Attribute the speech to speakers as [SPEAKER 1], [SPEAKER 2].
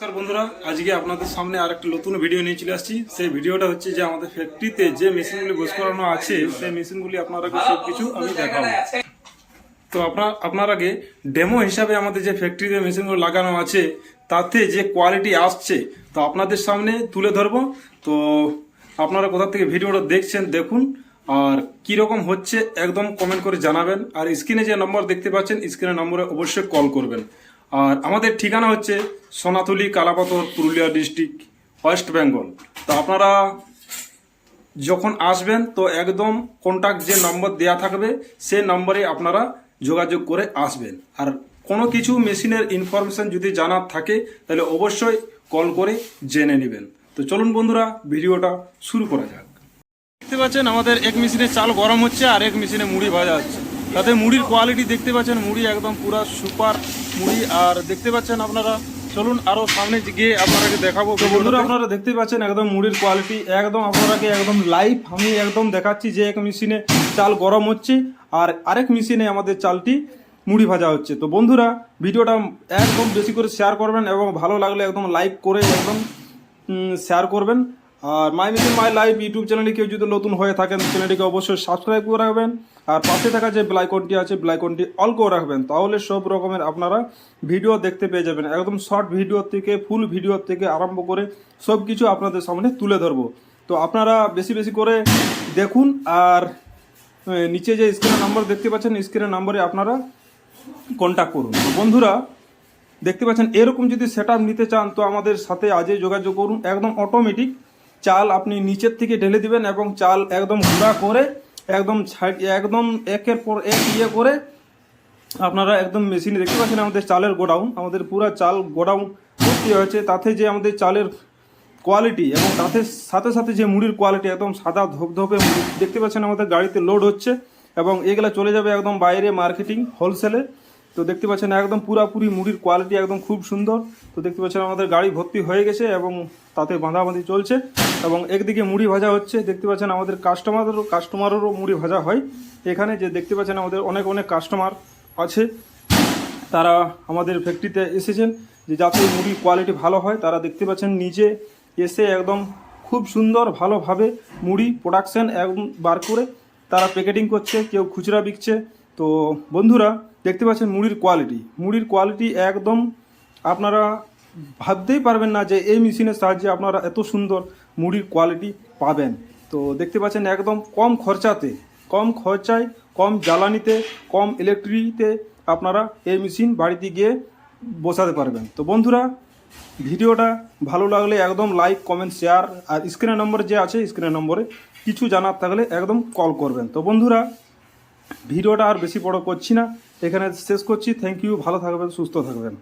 [SPEAKER 1] নমস্কার বন্ধুরা, আজকে আপনাদের সামনে আর একটা নতুন ভিডিও নিয়ে চলে আসছি। সেই ভিডিওটা হচ্ছে যে আমাদের ফ্যাক্টরিতে যে মেশিনগুলি বস করানো আছে, সেই মেশিনগুলি আপনারা সব কিছু আমি দেখাবো। তো আপনার আপনার আগে ডেমো হিসাবে আমাদের যে ফ্যাক্টরিতে মেশিনগুলো লাগানো আছে, তাতে যে কোয়ালিটি আসছে, তো আপনাদের সামনে তুলে ধরবো। তো আপনারা কোথা থেকে ভিডিওটা দেখছেন দেখুন, আর কীরকম হচ্ছে একদম কমেন্ট করে জানাবেন। আর স্ক্রিনে যে নম্বর দেখতে পাচ্ছেন স্ক্রিনের নম্বরে অবশ্যই কল করবেন। আর আমাদের ঠিকানা হচ্ছে সোনাথুলি কালাপাতর, পুরুলিয়া ডিস্ট্রিক্ট, ওয়েস্ট বেঙ্গল। তো আপনারা যখন আসবেন, তো একদম কন্ট্যাক্ট যে নম্বর দেয়া থাকবে সে নম্বরে আপনারা যোগাযোগ করে আসবেন। আর কোনো কিছু মেশিনের ইনফরমেশন যদি জানার থাকে, তাহলে অবশ্যই কল করে জেনে নেবেন। তো চলুন বন্ধুরা, ভিডিওটা শুরু করা যাক। দেখতে পাচ্ছেন, আমাদের এক মেশিনে চাল গরম হচ্ছে আর এক মেশিনে মুড়ি ভাজা হচ্ছে। তাতে মুড়ির কোয়ালিটি দেখতে পাচ্ছেন, মুড়ি একদম পুরা সুপার মুড়ি আর দেখতে পাচ্ছেন আপনারা, চলুন আরও সামনে গিয়ে আপনারাকে দেখাবো তো বন্ধুরা, আপনারা দেখতে পাচ্ছেন একদম মুড়ির কোয়ালিটি একদম আপনারাকে একদম লাইভ আমি একদম দেখাচ্ছি যে এক মেশিনে চাল গরম হচ্ছে, আর আরেক মেশিনে আমাদের চালটি মুড়ি ভাজা হচ্ছে। তো বন্ধুরা, ভিডিওটা একদম বেশি করে শেয়ার করবেন এবং ভালো লাগলে একদম লাইক করে একদম শেয়ার করবেন। আর my mission my live YouTube চ্যানেলে কেউ যদি নতুন হয়ে থাকেন, চ্যানেলটিকে অবশ্যই সাবস্ক্রাইব করে রাখবেন। আর পাশে থাকা যে ব্লাইকনটি আছে ব্লাইকনটি অল করে রাখবেন। তাহলে সব রকমের আপনারা ভিডিও দেখতে পেয়ে যাবেন। একদম শর্ট ভিডিও থেকে, ফুল ভিডিও থেকে আরম্ভ করে সব কিছু আপনাদের সামনে তুলে ধরবো। তো আপনারা বেশি বেশি করে দেখুন, আর নিচে যে স্ক্রিনের নাম্বার দেখতে পাচ্ছেন স্ক্রিনের নাম্বারে আপনারা কন্ট্যাক্ট করুন। বন্ধুরা, দেখতে পাচ্ছেন, এরকম যদি সেট নিতে চান, তো আমাদের সাথে আজই যোগাযোগ করুন। একদম অটোমেটিক চাল আপনি নিচের থেকে ঢেলে দিবেন এবং চাল একদম গুঁড়া করে, একদম একদম একের পর এক ইয়ে করে আপনারা একদম মেশিনে দেখতে পাচ্ছেন আমাদের চালের গোডাউন, আমাদের পুরো চাল গোডাউন ভর্তি হয়েছে। তাতে যে আমাদের চালের কোয়ালিটি এবং তাতে সাথে সাথে যে মুড়ির কোয়ালিটি একদম সাদা ধপধপে দেখতে পাচ্ছেন আমাদের গাড়িতে লোড হচ্ছে এবং এগুলা চলে যাবে একদম বাইরে মার্কেটিং হোলসেলে তো দেখতে পাচ্ছেন একদম পুরাপুরি মুড়ির কোয়ালিটি একদম খুব সুন্দর। তো দেখতে পাচ্ছেন আমাদের গাড়ি ভর্তি হয়ে গেছে এবং তাতে বাঁধাবাঁধি চলছে এবং একদিকে মুড়ি ভাজা হচ্ছে। দেখতে পাচ্ছেন আমাদের কাস্টমারেরও কাস্টমারেরও মুড়ি ভাজা হয়। এখানে যে দেখতে পাচ্ছেন আমাদের অনেক অনেক কাস্টমার আছে। তারা আমাদের ফ্যাক্টরিতে এসেছেন যে যাতে মুড়ির কোয়ালিটি ভালো হয়। তারা দেখতে পাচ্ছেন নিজে এসে একদম খুব সুন্দর ভালোভাবে মুড়ি প্রোডাকশন একদম বার করে তারা প্যাকেটিং করছে। কেউ খুচরা বিকছে। তো বন্ধুরা, দেখতে পাচ্ছেন মুড়ির কোয়ালিটি মুড়ির কোয়ালিটি একদম আপনারা ভাবতেই পারবেন না যে এই মেশিনের সাহায্যে আপনারা এত সুন্দর মুড়ির কোয়ালিটি পাবেন। তো দেখতে পাচ্ছেন একদম কম খরচাতে, কম খরচায়, কম জ্বালানিতে, কম ইলেকট্রিতে আপনারা এই মেশিন বাড়িতে গিয়ে বসাতে পারবেন। তো বন্ধুরা, ভিডিওটা ভালো লাগলে একদম লাইক কমেন্ট শেয়ার আর স্ক্রিনের নম্বর যে আছে স্ক্রিনের নম্বরে কিছু জানার থাকলে একদম কল করবেন। তো বন্ধুরা ভিডিওটা আর বেশি বড় করছি না। এখানে শেষ করছি। থ্যাংক ইউ ভালো থাকবেন, সুস্থ থাকবেন।